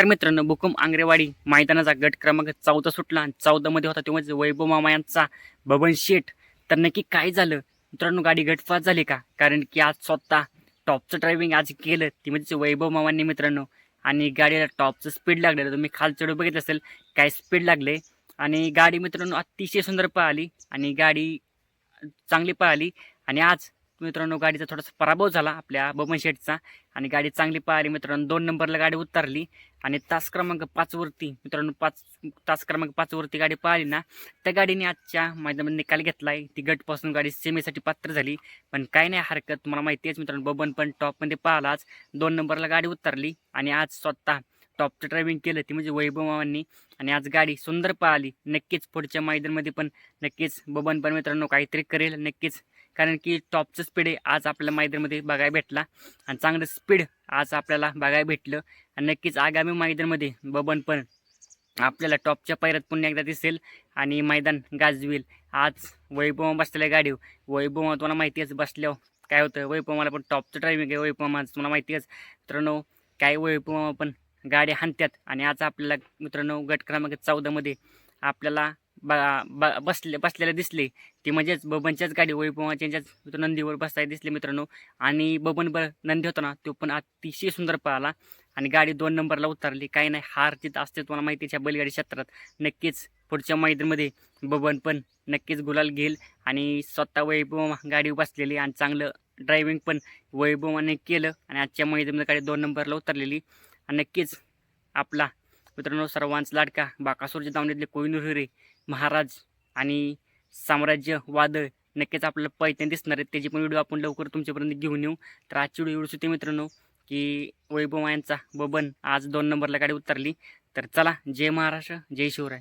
नमस्कार मित्रांनो बुकुम आंग्रेवाडी मैदानाचा गट क्रमांक चौदा सुटला आणि चौदामध्ये होता तेव्हा म्हणजे वैभव मामा यांचा बबन शेठ. तर नक्की काय झालं? मित्रांनो गाडी गटफास झाली का? कारण की आज स्वतः टॉपचं ड्रायव्हिंग आज केलं. ती म्हणजे वैभव मामांनी मित्रांनो आणि गाडीला टॉपचं स्पीड लागलेलं. तुम्ही खाल चढू बघितलं असेल काय स्पीड लागले. आणि गाडी मित्रांनो अतिशय सुंदर पळाली आणि गाडी चांगली पळाली. आणि आज मित्रांनो गाडीचा थोडासा पराभव झाला आपल्या बबन शेठचा आणि गाडी चांगली पाहिली. मित्रांनो दोन नंबरला गाडी उतरली आणि तास क्रमांक पाचवरती मित्रांनो पाच तास क्रमांक पाचवरती गाडी पाहिली ना त्या गाडीने आजच्या मैदानामध्ये निकाल घेतला आहे ती गटपासून गाडी सेमीसाठी पात्र झाली. पण काय नाही हरकत तुम्हाला माहिती आहेच मित्रांनो बबन पण टॉपमध्ये पाहिला आज दोन नंबरला गाडी उतरली आणि आज स्वतः टॉपचं ड्रायव्हिंग केलं ती म्हणजे वैभव मामांनी. आणि आज गाडी सुंदर पळाली नक्कीच पुढच्या मैदानमध्ये पण नक्कीच बबन पण मित्रांनो काहीतरी करेल नक्कीच. कारण की टॉपचं स्पीड आहे. आज आपल्या मैदानमध्ये बघायला भेटला. आणि चांगलं स्पीड आज आपल्याला बघायला भेटलं. आणि नक्कीच आगामी मैदानमध्ये बबन पण आपल्याला टॉपच्या पैरात पुन्हा एकदा दिसेल आणि मैदान गाजवेल. आज वैभव बसलेल्या गाडीव वैभव तुम्हाला माहिती आहेच बसल्यावर काय होतं? वैभव पण टॉपचं ड्रायव्हिंग आहे. वैभव तुम्हाला माहिती आहेच. मित्रांनो काय वैभव पण गाडी हाणत्यात. आणि आज आपल्याला मित्रांनो गट क्रमांक चौदामध्ये आपल्याला ब ब बसले बसलेले दिसले. ते म्हणजेच बबनच्याच गाडी वैभवाच्याच नंदीवर बसताय दिसले मित्रांनो. आणि बबन ब नंदी होता ना तो पण अतिशय सुंदर पळाला. आणि गाडी दोन नंबरला उतरली. काही नाही हार जित असते तुम्हाला माहितीच्या बैलगाडी क्षेत्रात. नक्कीच पुढच्या मैदानामध्ये बबन पण नक्कीच गुलाल घेईल. आणि स्वतः वैभव गाडी बसलेली आणि चांगलं ड्रायव्हिंग पण वैभवाने केलं. आणि आजच्या मैदानामध्ये गाडी दोन नंबरला उतरलेली. आणि नक्कीच आपला मित्रांनो सर्वांच लाडका बाकासूरच्या दावणीतले कोहिनूर हिरे महाराज आणि साम्राज्य वादळ नक्कीच आपल्याला पैठण दिसणार आहेत. त्याची पण व्हिडिओ आपण लवकर तुमच्यापर्यंत घेऊन येऊ. तर आजची व्हिडिओ एवढीच होती मित्रांनो की वैभव यांचा बबन आज दोन नंबरला गाडी उतरली. तर चला जय महाराष्ट्र जय शिवराय.